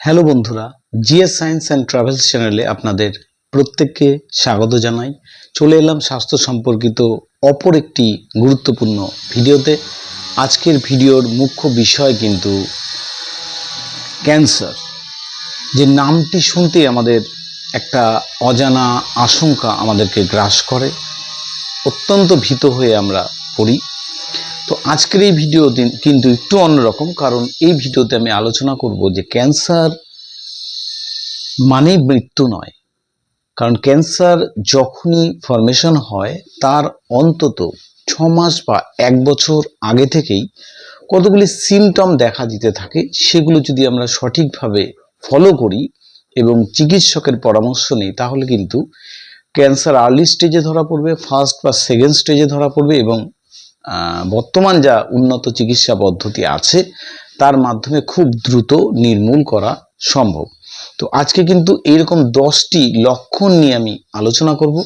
Hello বন্ধুরা, GS science and travels চ্যানেলে আপনাদের প্রত্যেককে স্বাগত জানাই। চলে এলাম স্বাস্থ্য সম্পর্কিত অপর একটি গুরুত্বপূর্ণ ভিডিওতে। আজকের ভিডিওর মুখ্য বিষয় কিন্তু ক্যান্সার। যে নামটি শুনতেই আমাদের একটা অজানা আশঙ্কা আমাদেরকে গ্রাস করে। অত্যন্ত ভীত হয়ে আমরা পড়ি। তো আজকের এই ভিডিও কিন্তু একটু অন্যরকম, কারণ এই ভিডিওতে আমি আলোচনা করব যে ক্যান্সার মানেই মৃত্যু নয়। কারণ ক্যান্সার যখনই ফরমেশন হয়, তার অন্তত ছ মাস বা এক বছর আগে থেকেই কতগুলি সিমটম দেখা দিতে থাকে, সেগুলো যদি আমরা সঠিকভাবে ফলো করি এবং চিকিৎসকের পরামর্শ নিই, তাহলে কিন্তু ক্যান্সার আর্লি স্টেজে ধরা পড়বে ফার্স্ট বা সেকেন্ড স্টেজে ধরা পড়বে এবং বর্তমান যা উন্নত চিকিৎসা পদ্ধতি আছে, তার মাধ্যমে খুব দ্রুত নির্মূল করা সম্ভব। তো আজকে কিন্তু এরকম দশটি লক্ষণ নিয়ে আমি আলোচনা করব।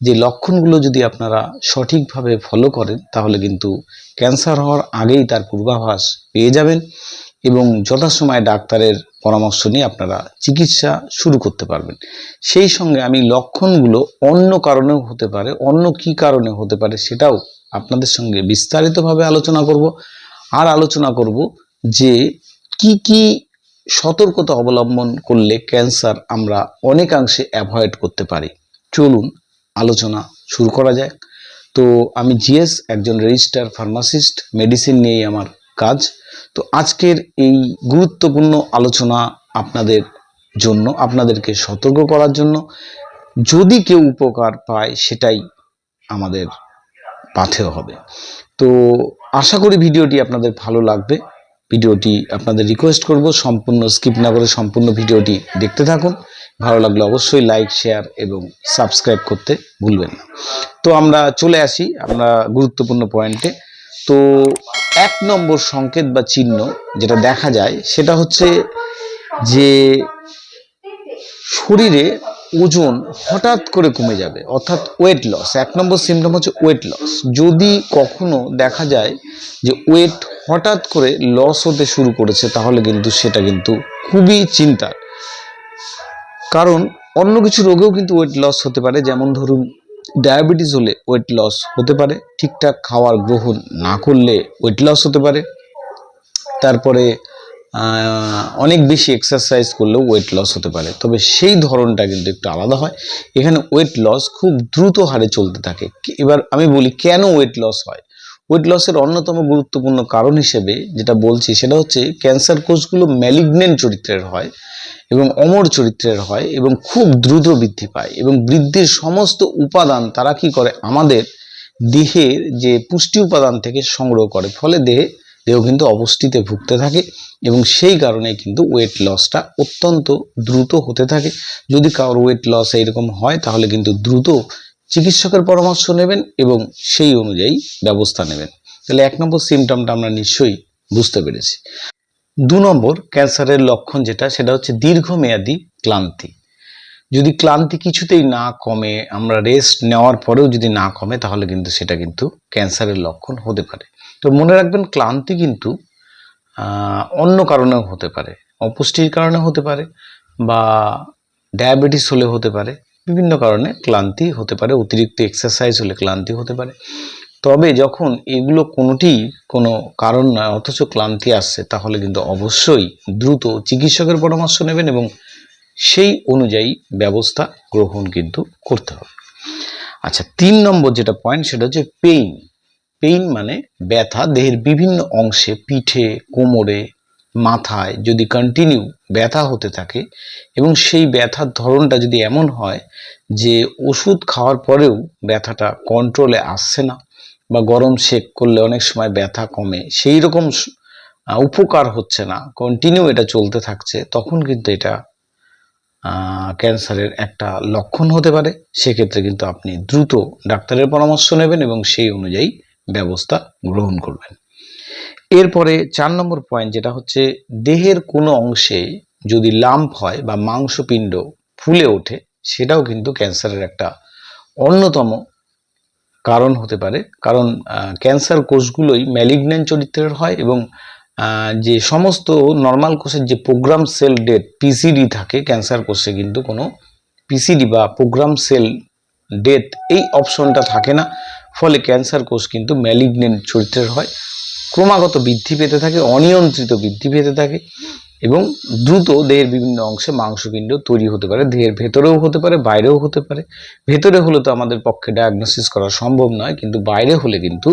যে লক্ষণগুলো যদি আপনারা সঠিকভাবে ফলো করেন, তাহলে কিন্তু ক্যান্সার হওয়ার আগেই তার পূর্বাভাস পেয়ে যাবেন এবং যথাসময়ে ডাক্তারের পরামর্শ নিয়ে আপনারা চিকিৎসা শুরু করতে পারবেন। সেই সঙ্গে আমি লক্ষণগুলো অন্য কারণেও হতে পারে, অন্য কি কারণে হতে পারে সেটাও আপনাদের সঙ্গে বিস্তারিতভাবে আলোচনা করব আর আলোচনা করব যে কি কি সতর্কতা অবলম্বন করলে ক্যান্সার আমরা অনেকাংশে অ্যাভয়েড করতে পারি। চলুন আলোচনা শুরু করা যাক। তো আমি জিএস, একজন রেজিস্টার ফার্মাসিস্ট, মেডিসিন নিয়েই আমার কাজ। তো আজকের এই গুরুত্বপূর্ণ আলোচনা আপনাদের জন্য, আপনাদেরকে সতর্ক করার জন্য। যদি কেউ উপকার পায় সেটাই আমাদের পাথেয় হবে। তো আশা করি ভিডিওটি আপনাদের ভালো লাগবে। ভিডিওটি আপনাদের রিকোয়েস্ট করব, সম্পূর্ণ স্কিপ না করে সম্পূর্ণ ভিডিওটি দেখতে থাকুন। ভালো লাগলে অবশ্যই লাইক শেয়ার এবং সাবস্ক্রাইব করতে ভুলবেন না। তো আমরা চলে আসি আমরা গুরুত্বপূর্ণ পয়েন্টে তো এক নম্বর সংকেত বা চিহ্ন যেটা দেখা যায় সেটা হচ্ছে যে শরীরে ওজন হঠাৎ করে কমে যাবে, অর্থাৎ ওয়েট লস এক নম্বর সিমটম হচ্ছে ওয়েট লস যদি কখনো দেখা যায় যে ওয়েট হঠাৎ করে লস হতে শুরু করেছে, তাহলে কিন্তু সেটা কিন্তু খুবই চিন্তার। কারণ অন্য কিছু রোগেও কিন্তু ওয়েট লস হতে পারে, যেমন ধরুন ডায়াবেটিস হলে ওয়েট লস হতে পারে, ঠিকঠাক খাওয়ার গ্রহণ না করলে ওয়েট লস হতে পারে। তারপরে অনেক বেশি এক্সারসাইজ করলেও ওয়েট লস হতে পারে। তবে সেই ধরনটা কিন্তু একটু আলাদা হয়। এখানে ওয়েট লস খুব দ্রুত হারে চলতে থাকে। এবার আমি বলি, কেন ওয়েট লস হয়? ওয়েট লসের অন্যতম গুরুত্বপূর্ণ কারণ হিসেবে যেটা বলছি, সেটা হচ্ছে ক্যান্সার কোষগুলো ম্যালিগনেন্ট চরিত্রের হয় এবং অমর চরিত্রের হয় এবং খুব দ্রুত বৃদ্ধি পায় এবং বৃদ্ধির সমস্ত উপাদান তারা কি করে? আমাদের দেহের যে পুষ্টি উপাদান থেকে সংগ্রহ করে। ফলে দেহে দেহ কিন্তু অপুষ্টিতে ভুগতে থাকে এবং সেই কারণে কিন্তু ওয়েট লসটা অত্যন্ত দ্রুত হতে থাকে। যদি কারোর ওয়েট লস এইরকম হয়, তাহলে কিন্তু দ্রুত চিকিৎসকের পরামর্শ নেবেন এবং সেই অনুযায়ী ব্যবস্থা নেবেন। তাহলে এক নম্বর সিমটমটা আমরা নিশ্চয়ই বুঝতে পেরেছি। দু নম্বর ক্যান্সারের লক্ষণ যেটা, সেটা হচ্ছে দীর্ঘমেয়াদী ক্লান্তি। যদি ক্লান্তি কিছুতেই না কমে, আমরা রেস্ট নেওয়ার পরেও যদি না কমে, তাহলে কিন্তু সেটা কিন্তু ক্যান্সারের লক্ষণ হতে পারে। তো মনে রাখবেন ক্লান্তি কিন্তু অন্য কারণেও হতে পারে। অপুষ্টির কারণে হতে পারে বা ডায়াবেটিস হলে হতে পারে। বিভিন্ন কারণে ক্লান্তি হতে পারে, অতিরিক্ত এক্সারসাইজ হলে ক্লান্তি হতে পারে। তবে যখন এগুলো কোনোটি কোনো কারণ নয়, অথচ ক্লান্তি আসছে, তাহলে কিন্তু অবশ্যই দ্রুত চিকিৎসকের পরামর্শ নেবেন এবং সেই অনুযায়ী ব্যবস্থা গ্রহণ কিন্তু করতে হবে। আচ্ছা তিন নম্বর যেটা পয়েন্ট সেটা হচ্ছে পেইন পেইন মানে ব্যথা, দেহের বিভিন্ন অংশে, পিঠে, কোমরে, মাথায় যদি কন্টিনিউ ব্যথা হতে থাকে এবং সেই ব্যথার ধরনটা যদি এমন হয় যে ওষুধ খাওয়ার পরেও ব্যথাটা কন্ট্রোলে আসছে না বা গরম সেক করলে অনেক সময় ব্যথা কমে, সেই রকম উপকার হচ্ছে না কন্টিনিউ এটা চলতে থাকছে, তখন কিন্তু এটা ক্যান্সারের একটা লক্ষণ হতে পারে। সেক্ষেত্রে কিন্তু আপনি দ্রুত ডাক্তারের পরামর্শ নেবেন এবং সেই অনুযায়ী ব্যবস্থা গ্রহণ করবেন। এরপরে চার নম্বর পয়েন্ট যেটা হচ্ছে দেহের কোনো অংশে যদি লাম্প হয় বা মাংসপিণ্ড ফুলে ওঠে, সেটাও কিন্তু ক্যান্সারের একটা অন্যতম কারণ হতে পারে। কারণ ক্যান্সার কোষগুলোই ম্যালিগন্যান্ট চরিত্রের হয় এবং যে সমস্ত নর্মাল কোষের যে প্রোগ্রাম সেল ডেট পিসিডি থাকে, ক্যান্সার কোষে কিন্তু কোনো পিসিডি বা প্রোগ্রাম সেল ডেথ এই অপশনটা থাকে না। ফলে ক্যান্সার কোষ কিন্তু ম্যালিগনেন্ট চরিত্রের হয়। ক্রমাগত বৃদ্ধি পেতে থাকে, অনিয়ন্ত্রিত বৃদ্ধি পেতে থাকে এবং দ্রুত দেহের বিভিন্ন অংশে মাংসপিণ্ড তৈরি হতে পারে। দেহের ভেতরেও হতে পারে, বাইরেও হতে পারে। ভেতরে হলে তো আমাদের পক্ষে ডায়াগনোসিস করা সম্ভব নয়, কিন্তু বাইরে হলে কিন্তু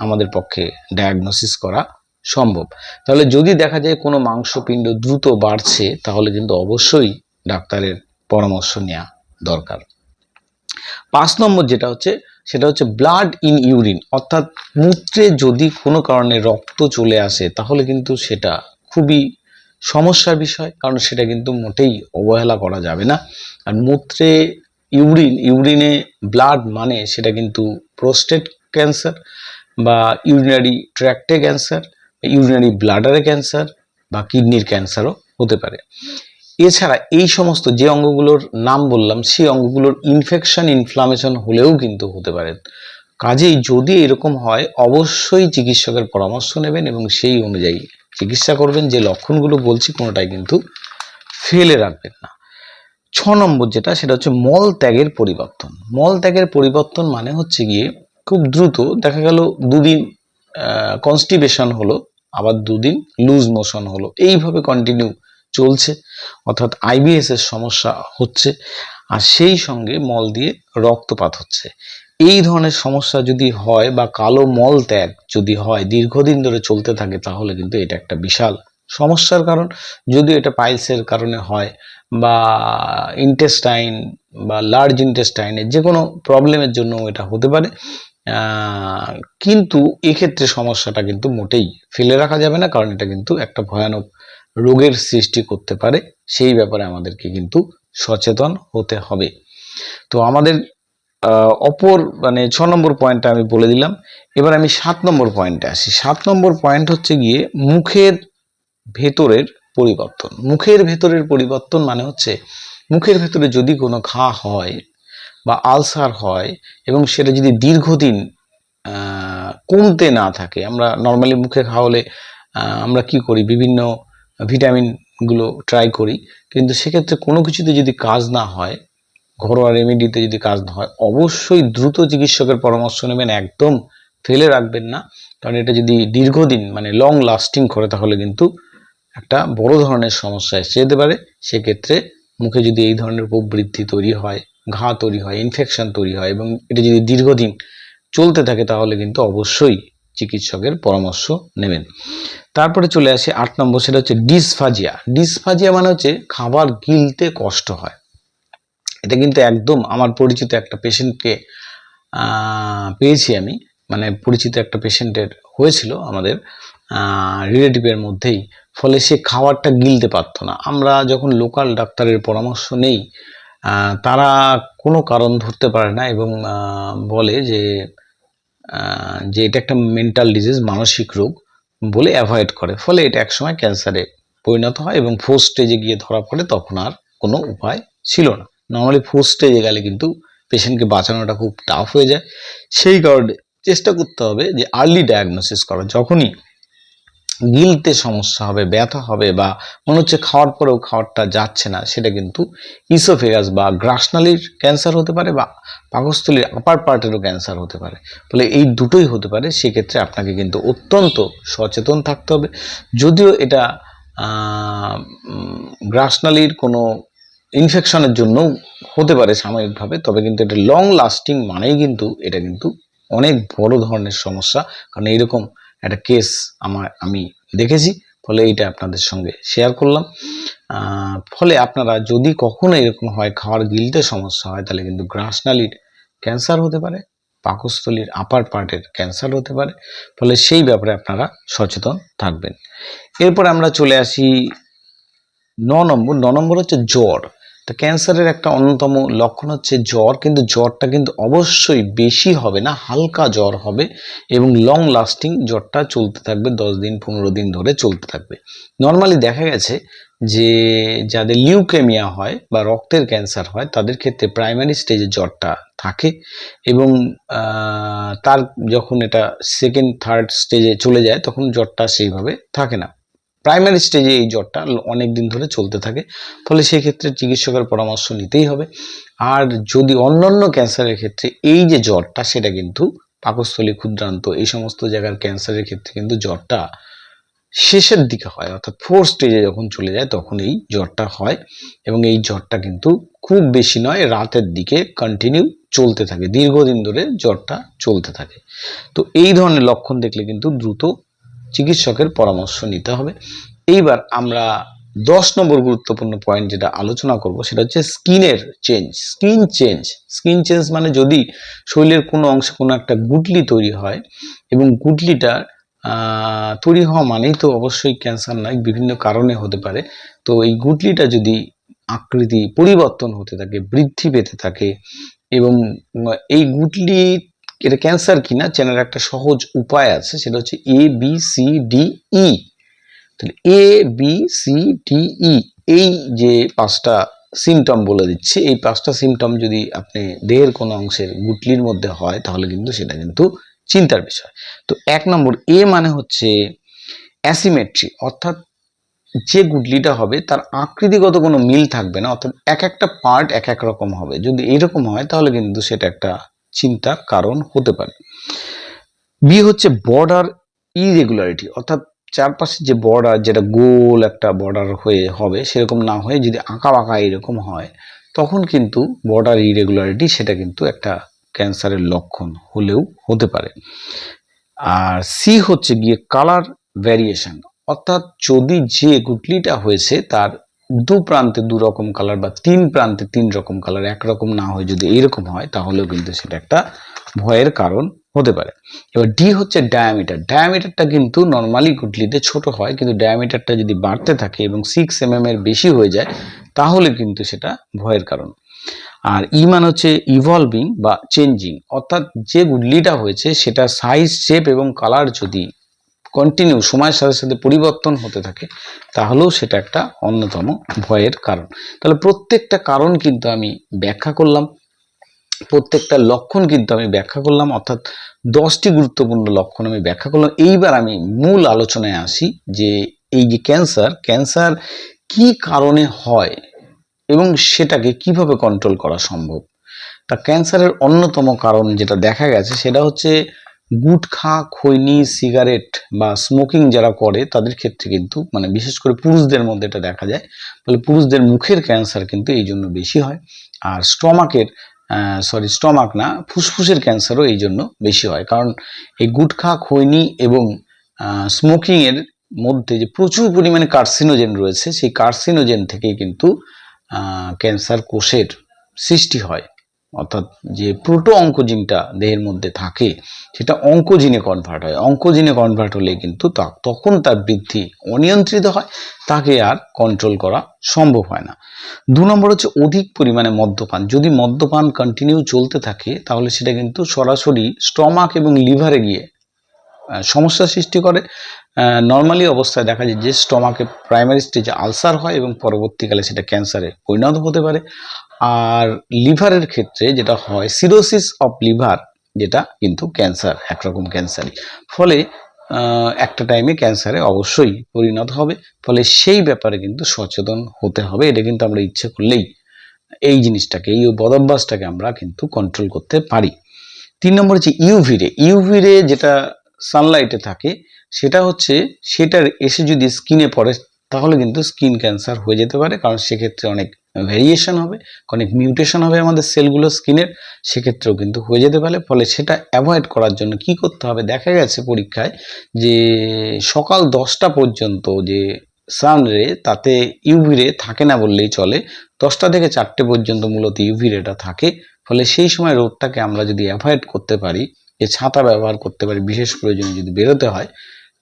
আমাদের পক্ষে ডায়াগনোসিস করা সম্ভব। তাহলে যদি দেখা যায় কোনো মাংসপিণ্ড দ্রুত বাড়ছে, তাহলে কিন্তু অবশ্যই ডাক্তারের পরামর্শ নেওয়া দরকার। পাঁচ নম্বর যেটা হচ্ছে সেটা হচ্ছে ব্লাড ইন ইউরিন অর্থাৎ মূত্রে যদি কোনো কারণে রক্ত চলে আসে, তাহলে কিন্তু সেটা খুবই সমস্যার বিষয়, কারণ সেটা কিন্তু মোটেই অবহেলা করা যাবে না। আর মূত্রে ইউরিন ইউরিনে ব্লাড মানে সেটা কিন্তু প্রোস্টেট ক্যান্সার বা ইউরিনারি ট্র্যাক্টে ক্যান্সার ইউরিনারি ব্লাডারে ক্যান্সার বা কিডনির ক্যান্সারও হতে পারে। এছাড়া এই সমস্ত যে অঙ্গগুলোর নাম বললাম, সেই অঙ্গগুলোর ইনফেকশন ইনফ্লামেশন হলেও কিন্তু হতে পারে। কাজেই যদি এরকম হয়, অবশ্যই চিকিৎসকের পরামর্শ নেবেন এবং সেই অনুযায়ী চিকিৎসা করবেন। যে লক্ষণগুলো বলছি, কোনোটাই কিন্তু ফেলে রাখবেন না। ছ নম্বর যেটা, সেটা হচ্ছে মল ত্যাগের পরিবর্তন। মল ত্যাগের পরিবর্তন মানে হচ্ছে গিয়ে খুব দ্রুত দেখা গেল দুদিন কনস্টিপেশন হলো, আবার দুদিন লুজ মোশন হলো। এইভাবে কন্টিনিউ চলছে, অর্থাৎ আইবিএস এর সমস্যা হচ্ছে, আর সেই সঙ্গে মল দিয়ে রক্তপাত হচ্ছে। এই ধরনের সমস্যা যদি হয় বা কালো মল ত্যাগ যদি হয়, দীর্ঘদিন ধরে চলতে থাকে, তাহলে কিন্তু এটা একটা বিশাল সমস্যার কারণ। যদি এটা পাইলসের কারণে হয় বা ইন্টেস্টাইন বা লার্জ ইন্টেস্টাইনের যে কোনো প্রবলেমের জন্য এটা হতে পারে কিন্তু এক্ষেত্রে সমস্যাটা কিন্তু মোটেই ফেলে রাখা যাবে না, কারণ এটা কিন্তু একটা ভয়ানক রোগের সৃষ্টি করতে পারে, সেই ব্যাপারে আমাদেরকে কিন্তু সচেতন হতে হবে। তো আমাদের অপর মানে ছ নম্বর পয়েন্টটা আমি বলে দিলাম। এবার আমি সাত নম্বর পয়েন্টে আসি। সাত নম্বর পয়েন্ট হচ্ছে গিয়ে মুখের ভেতরের পরিবর্তন। মুখের ভেতরের পরিবর্তন মানে হচ্ছে, মুখের ভেতরে যদি কোনো ঘা হয় বা আলসার হয় এবং সেটা যদি দীর্ঘদিন কমতে না থাকে, আমরা নর্মালি মুখে ঘা হলে আমরা কি করি? বিভিন্ন ভিটামিনগুলো ট্রাই করি। কিন্তু সেক্ষেত্রে কোনো কিছুতে যদি কাজ না হয়, ঘরোয়া রেমেডিতে যদি কাজ না হয়, অবশ্যই দ্রুত চিকিৎসকের পরামর্শ নেবেন, একদম ফেলে রাখবেন না। কারণ এটা যদি দীর্ঘদিন মানে লং লাস্টিং করে, তাহলে কিন্তু একটা বড় ধরনের সমস্যা এসে যেতে পারে। সেক্ষেত্রে মুখে যদি এই ধরনের উপবৃদ্ধি তৈরি হয়, ঘা তৈরি হয় ইনফেকশন তৈরি হয় এবং এটা যদি দীর্ঘদিন চলতে থাকে, তাহলে কিন্তু অবশ্যই চিকিৎসকের পরামর্শ নেবেন। তারপরে চলে আসে আট নম্বর, সেটা হচ্ছে ডিসফাজিয়া। ডিসফাজিয়া মানে হচ্ছে খাবার গিলতে কষ্ট হয়। এটা কিন্তু একদম আমার পরিচিত একটা পেশেন্টকে পেয়েছি আমি। মানে পরিচিত একটা পেশেন্টের হয়েছিল আমাদের রিলেটিভের মধ্যেই। ফলে সে খাবারটা গিলতে পারতো না। আমরা যখন লোকাল ডাক্তারের পরামর্শ নেই তারা কোনো কারণ ধরতে পারে না এবং বলে যে যে এটা একটা মেন্টাল ডিজিজ মানসিক রোগ বলে অ্যাভয়েড করে। ফলে এটা একসময় ক্যান্সারে পরিণত হয় এবং ফোর স্টেজে গিয়ে ধরা পড়ে তখন আর কোনো উপায় ছিল না। নর্মালি ফোর স্টেজে গেলে কিন্তু পেশেন্টকে বাঁচানোটা খুব টাফ হয়ে যায়। সেই কারণে চেষ্টা করতে হবে যে আর্লি ডায়াগনোসিস করা। যখনই গিলতে সমস্যা হবে, ব্যথা হবে বা মনে হচ্ছে খাওয়ার পরেও খাওয়ারটা যাচ্ছে না, সেটা কিন্তু ইসোফেগাস বা গ্রাসনালির ক্যান্সার হতে পারে বা পাকস্থলীর আপার পার্টেরও ক্যান্সার হতে পারে। ফলে এই দুটোই হতে পারে, সেক্ষেত্রে আপনাকে কিন্তু অত্যন্ত সচেতন থাকতে হবে। যদিও এটা গ্রাসনালির কোনো ইনফেকশনের জন্য হতে পারে সাময়িকভাবে, তবে কিন্তু এটা লং লাস্টিং মানেই কিন্তু এটা কিন্তু অনেক বড় ধরনের সমস্যা। কারণ এইরকম একটা কেস আমার, আমি দেখেছি, ফলে এইটা আপনাদের সঙ্গে শেয়ার করলাম। ফলে আপনারা যদি কখনো এরকম হয়, খাওয়ার গিলতে সমস্যা হয়, তাহলে কিন্তু গ্রাসনালির ক্যান্সার হতে পারে, পাকস্থলীর আপার পার্টের ক্যান্সার হতে পারে, ফলে সেই ব্যাপারে আপনারা সচেতন থাকবেন। এরপর আমরা চলে আসি ন নম্বর ন নম্বর হচ্ছে জ্বর। তো ক্যান্সারের একটা অন্যতম লক্ষণ হচ্ছে জ্বর, কিন্তু জ্বরটা কিন্তু অবশ্যই বেশি হবে না, হালকা জ্বর হবে এবং লং লাস্টিং জ্বরটা চলতে থাকবে, দশ দিন, পনেরো দিন ধরে চলতে থাকবে। নর্মালি দেখা গেছে যে যাদের লিউকেমিয়া হয় বা রক্তের ক্যান্সার হয়, তাদের ক্ষেত্রে প্রাইমারি স্টেজে জ্বরটা থাকে এবং তার যখন এটা সেকেন্ড থার্ড স্টেজে চলে যায়, তখন জ্বরটা সেইভাবে থাকে না। প্রাইমারি স্টেজে এই জ্বরটা অনেক দিন ধরে চলতে থাকে, ফলে সেই ক্ষেত্রে চিকিৎসকের পরামর্শ নিতেই হবে। আর যদি অন্যান্য ক্যান্সারের ক্ষেত্রে এই যে জ্বরটা, সেটা কিন্তু পাকস্থলী, ক্ষুদ্রান্ত, এই সমস্ত জায়গার ক্যান্সারের ক্ষেত্রে কিন্তু জ্বরটা শেষের দিকে হয়, অর্থাৎ ফোর স্টেজে যখন চলে যায়, তখন এই জ্বরটা হয় এবং এই জ্বরটা কিন্তু খুব বেশি নয়, রাতের দিকে কন্টিনিউ চলতে থাকে, দীর্ঘদিন ধরে জ্বরটা চলতে থাকে। তো এই ধরনের লক্ষণ দেখলে কিন্তু দ্রুত চিকিৎসকের পরামর্শ নিতে হবে। এইবার আমরা দশ নম্বর গুরুত্বপূর্ণ পয়েন্ট যেটা আলোচনা করব সেটা হচ্ছে স্কিনের change skin change skin change মানে যদি শরীরের কোনো অংশে কোনো একটা গুটলি তৈরি হয় এবং গুটলিটা তৈরি হওয়া মানেই তো অবশ্যই ক্যান্সার নয়, বিভিন্ন কারণে হতে পারে। তো এই গুটলিটা যদি আকৃতি পরিবর্তন হতে থাকে, বৃদ্ধি পেতে থাকে এবং এই গুটলি এটা ক্যান্সার কিনা চেনার একটা সহজ উপায় আছে, সেটা হচ্ছে A B C D E তাহলে A B C D E এই যে পাঁচটা সিমটম বলে দিচ্ছে, এই পাঁচটা সিমটম যদি আপনি দেহের কোনো অংশের গুটলির মধ্যে হয়, তাহলে কিন্তু সেটা কিন্তু চিন্তার বিষয়। তো এক নম্বর এ মানে হচ্ছে অ্যাসিমেট্রি অর্থাৎ যে গুটলিটা হবে, তার আকৃতিগত কোনো মিল থাকবে না, অর্থাৎ এক একটা পার্ট এক এক রকম হবে। যদি এরকম হয়, তাহলে কিন্তু সেটা একটা চিন্তার কারণ হতে পারে। বি হচ্ছে বর্ডার ইরেগুলারিটি অর্থাৎ চারপাশে যে বর্ডার যেটা গোল একটা বর্ডার হয়ে হবে, সেরকম না হয়ে যদি আঁকা বাঁকা এরকম হয়, তখন কিন্তু বর্ডার ইরেগুলারিটি সেটা কিন্তু একটা ক্যান্সারের লক্ষণ হলেও হতে পারে। আর সি হচ্ছে গিয়ে কালার ভ্যারিয়েশন অর্থাৎ যদি যে গুটলিটা হয়েছে তার দু প্রান্তে দু রকম কালার বা তিন প্রান্তে তিন রকম কালার একরকম না হয় যদি এইরকম হয়, তাহলেও কিন্তু সেটা একটা ভয়ের কারণ হতে পারে। এবার ডি হচ্ছে ডায়ামিটার ডায়ামিটারটা কিন্তু নর্মালি গুটলিতে ছোট হয়, কিন্তু ডায়ামিটারটা যদি বাড়তে থাকে এবং সিক্স এম এর বেশি হয়ে যায়, তাহলে কিন্তু সেটা ভয়ের কারণ। আর ই মানে হচ্ছে ইভলভিং বা চেঞ্জিং অর্থাৎ যে গুডলিটা হয়েছে, সেটা সাইজ শেপ এবং কালার যদি কন্টিনিউ সময়ের সাথে সাথে পরিবর্তন হতে থাকে, তাহলেও সেটা একটা অন্যতম ভয়ের কারণ। তাহলে প্রত্যেকটা কারণ কিন্তু আমি ব্যাখ্যা করলাম, প্রত্যেকটা লক্ষণ কিন্তু আমি ব্যাখ্যা করলাম, অর্থাৎ দশটি গুরুত্বপূর্ণ লক্ষণ আমি ব্যাখ্যা করলাম। এইবার আমি মূল আলোচনায় আসি যে এই যে ক্যান্সার ক্যান্সার কি কারণে হয় এবং সেটাকে কীভাবে কন্ট্রোল করা সম্ভব? তা ক্যান্সারের অন্যতম কারণ যেটা দেখা গেছে সেটা হচ্ছে গুটখা, খৈনি, সিগারেট বা স্মোকিং যারা করে, তাদের ক্ষেত্রে কিন্তু মানে বিশেষ করে পুরুষদের মধ্যে এটা দেখা যায়, ফলে পুরুষদের মুখের ক্যান্সার কিন্তু এই জন্য বেশি হয়। আর স্টমাকের সরি স্টমাক না, ফুসফুসের ক্যান্সারও এই জন্য বেশি হয়। কারণ এই গুটখা, খৈনি এবং স্মোকিংয়ের মধ্যে যে প্রচুর পরিমাণে কার্সিনোজেন রয়েছে, সেই কার্সিনোজেন থেকেই কিন্তু ক্যান্সার কোষের সৃষ্টি হয়। অর্থাৎ যে প্রোটো অঙ্কোজিনটা দেহের মধ্যে থাকে, সেটা অঙ্কোজিনে কনভার্ট হয়। অঙ্কোজিনে কনভার্ট হলে কিন্তু তখন তার বৃদ্ধি অনিয়ন্ত্রিত হয়, তাকে আর কন্ট্রোল করা সম্ভব হয় না। দু নম্বর হচ্ছে অধিক পরিমাণে মদ্যপান। যদি মদ্যপান কন্টিনিউ চলতে থাকে, তাহলে সেটা কিন্তু সরাসরি স্টমাক এবং লিভারে গিয়ে সমস্যা সৃষ্টি করে। নর্মালি অবস্থায় দেখা যায় যে স্টমাকে প্রাইমারি স্টেজে আলসার হয় এবং পরবর্তীকালে সেটা ক্যান্সারে পরিণত হতে পারে। আর লিভারের ক্ষেত্রে যেটা হয় সিরোসিস অফ লিভার যেটা কিন্তু ক্যান্সার একরকম ক্যান্সারই ফলে একটা টাইমে ক্যান্সারে অবশ্যই পরিণত হবে। ফলে সেই ব্যাপারে কিন্তু সচেতন হতে হবে। এটা কিন্তু আমরা ইচ্ছে করলেই এই জিনিসটাকে, এই বদভ্যাসটাকে আমরা কিন্তু কন্ট্রোল করতে পারি। তিন নম্বর হচ্ছে ইউভি রে ইউভি রে যেটা সানলাইটে থাকে, সেটা হচ্ছে সেটার এসে যদি স্কিনে পড়ে, তাহলে কিন্তু স্কিন ক্যান্সার হয়ে যেতে পারে। কারণ সেক্ষেত্রে অনেক ভেরিয়েশন হবে অনেক মিউটেশন হবে আমাদের সেলগুলো স্কিনের সেক্ষেত্রেও কিন্তু হয়ে যেতে পারে। ফলে সেটা অ্যাভয়েড করার জন্য কি করতে হবে? দেখা গেছে পরীক্ষায় যে সকাল দশটা পর্যন্ত যে সান রে তাতে ইউভি রে থাকে না বললেই চলে, দশটা থেকে চারটে পর্যন্ত মূলত ইউভি রেটা থাকে। ফলে সেই সময় রোদটাকে আমরা যদি অ্যাভয়েড করতে পারি, যে ছাতা ব্যবহার করতে পারি, বিশেষ প্রয়োজনে যদি বেরোতে হয়,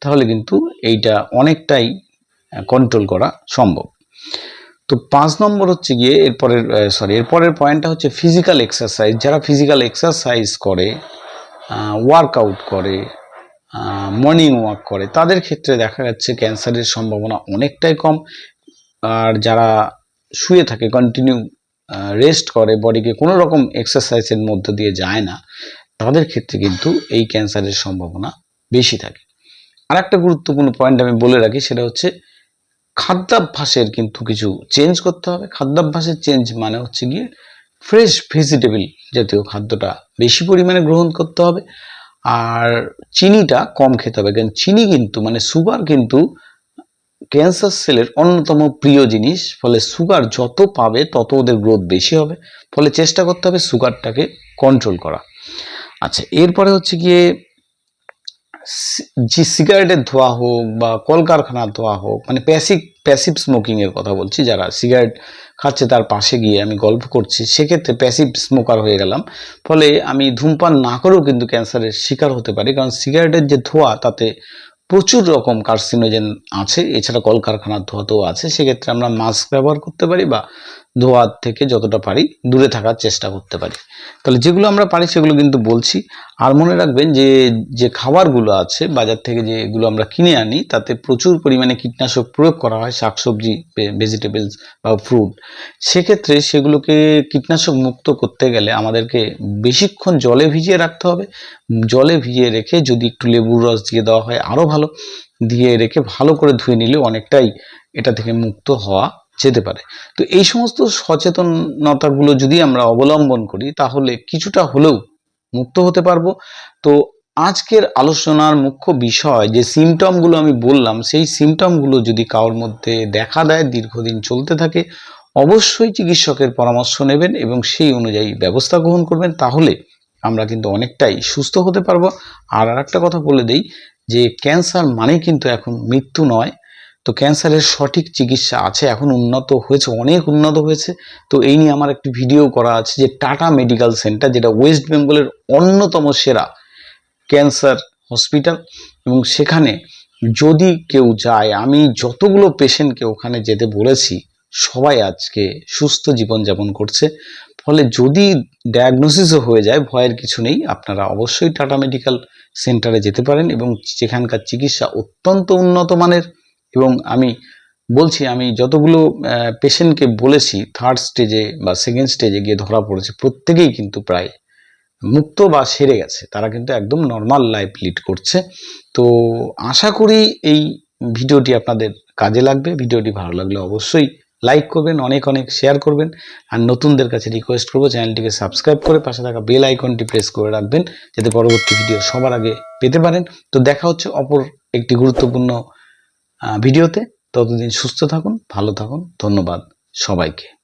তাহলে কিন্তু এইটা অনেকটাই কন্ট্রোল করা সম্ভব। তো পাঁচ নম্বর হচ্ছে গিয়ে এরপরের সরি এরপরের পয়েন্টটা হচ্ছে ফিজিক্যাল এক্সারসাইজ যারা ফিজিক্যাল এক্সারসাইজ করে ওয়ার্কআউট করে মর্নিং ওয়াক করে, তাদের ক্ষেত্রে দেখা যাচ্ছে ক্যান্সারের সম্ভাবনা অনেকটাই কম। আর যারা শুয়ে থাকে কন্টিনিউ রেস্ট করে বডিকে কোনো রকম এক্সারসাইজের মধ্য দিয়ে যায় না, তাদের ক্ষেত্রে কিন্তু এই ক্যান্সারের সম্ভাবনা বেশি থাকে। আর একটা গুরুত্বপূর্ণ পয়েন্ট আমি বলে রাখি, সেটা হচ্ছে খাদ্যাভ্যাসের কিন্তু কিছু চেঞ্জ করতে হবে। খাদ্যাভ্যাসের চেঞ্জ মানে হচ্ছে গিয়ে ফ্রেশ ভেজিটেবল জাতীয় খাদ্যটা বেশি পরিমাণে গ্রহণ করতে হবে। আর চিনিটা কম খেতে হবে। কারণ চিনি কিন্তু মানে সুগার কিন্তু ক্যান্সার সেলের অন্যতম প্রিয় জিনিস। ফলে সুগার যত পাবে তত ওদের গ্রোথ বেশি হবে। ফলে চেষ্টা করতে হবে সুগারটাকে কন্ট্রোল করা। আচ্ছা এরপরে হচ্ছে গিয়ে যে সিগারেটের ধোয়া হোক বা কলকারখানার ধোয়া হোক মানে প্যাসিভ প্যাসিভ স্মোকিংয়ের কথা বলছি, যারা সিগারেট খাচ্ছে তার পাশে গিয়ে আমি গল্প করছি, সেক্ষেত্রে প্যাসিভ স্মোকার হয়ে গেলাম। ফলে আমি ধূমপান না করেও কিন্তু ক্যান্সারের শিকার হতে পারি, কারণ সিগারেটের যে ধোঁয়া, তাতে প্রচুর রকম কার্সিনোজেন আছে, এছাড়া কলকারখানার ধোঁয়াতেও আছে, সেক্ষেত্রে আমরা মাস্ক ব্যবহার করতে পারি বা ধোঁয়ার থেকে যতটা পারি দূরে থাকার চেষ্টা করতে পারি। তাহলে যেগুলো আমরা পারি সেগুলো কিন্তু বলছি। আর মনে রাখবেন যে যে খাবারগুলো আছে, বাজার থেকে যেগুলো আমরা কিনে আনি, তাতে প্রচুর পরিমাণে কীটনাশক প্রয়োগ করা হয়, শাকসবজি ভেজিটেবলস বা ফ্রুট সেক্ষেত্রে সেগুলোকে কীটনাশক মুক্ত করতে গেলে আমাদেরকে বেশিক্ষণ জলে ভিজিয়ে রাখতে হবে। জলে ভিজিয়ে রেখে যদি একটু লেবুর রস দিয়ে দেওয়া হয় আরও ভালো। দিয়ে রেখে ভালো করে ধুয়ে নিলে অনেকটাই এটা থেকে মুক্ত হওয়া যেতে পারে। তো এই সমস্ত সচেতনতাগুলো যদি আমরা অবলম্বন করি, তাহলে কিছুটা হলেও মুক্ত হতে পারব। তো আজকের আলোচনার মুখ্য বিষয় যে সিমটমগুলো আমি বললাম, সেই সিমটমগুলো যদি কারোর মধ্যে দেখা দেয়, দীর্ঘদিন চলতে থাকে, অবশ্যই চিকিৎসকের পরামর্শ নেবেন এবং সেই অনুযায়ী ব্যবস্থা গ্রহণ করবেন। তাহলে আমরা কিন্তু অনেকটাই সুস্থ হতে পারব। আর আরেকটা কথা বলে দেই যে, ক্যান্সার মানে কিন্তু এখন মৃত্যু নয়। তো ক্যান্সারের সঠিক চিকিৎসা আছে, এখন উন্নত হয়েছে, অনেক উন্নত হয়েছে। তো এই নিয়ে আমার একটি ভিডিও করা আছে যে টাটা মেডিকেল সেন্টার, যেটা ওয়েস্ট বেঙ্গলের অন্যতম সেরা ক্যান্সার হসপিটাল। এবং সেখানে যদি কেউ যায়, আমি যতগুলো পেশেন্টকে ওখানে যেতে বলেছি, সবাই আজকে সুস্থ জীবনযাপন করছে। ফলে যদি ডায়াগনোসিসও হয়ে যায়, ভয়ের কিছু নেই, আপনারা অবশ্যই টাটা মেডিকেল সেন্টারে যেতে পারেন এবং যেখানকার চিকিৎসা অত্যন্ত উন্নত মানের। এবং আমি বলছি, আমি যতগুলো পেশেন্টকে বলেছি থার্ড স্টেজে বা সেকেন্ড স্টেজে গিয়ে ধরা পড়েছে, প্রত্যেকেই কিন্তু প্রায় মুক্ত বা সেরে গেছে। তারা কিন্তু একদম নর্মাল লাইফ লিড করছে। তো আশা করি এই ভিডিওটি আপনাদের কাজে লাগবে। ভিডিওটি ভালো লাগলে অবশ্যই লাইক করবেন, অনেক অনেক শেয়ার করবেন। আর নতুনদের কাছে রিকোয়েস্ট করব, চ্যানেলটিকে সাবস্ক্রাইব করে পাশে থাকা বেল আইকনটি প্রেস করে রাখবেন, যাতে পরবর্তী ভিডিও সবার আগে পেতে পারেন। তো দেখা হচ্ছে অপর একটি গুরুত্বপূর্ণ ভিডিওতে। ততদিন সুস্থ থাকুন ভালো থাকুন। ধন্যবাদ সবাইকে।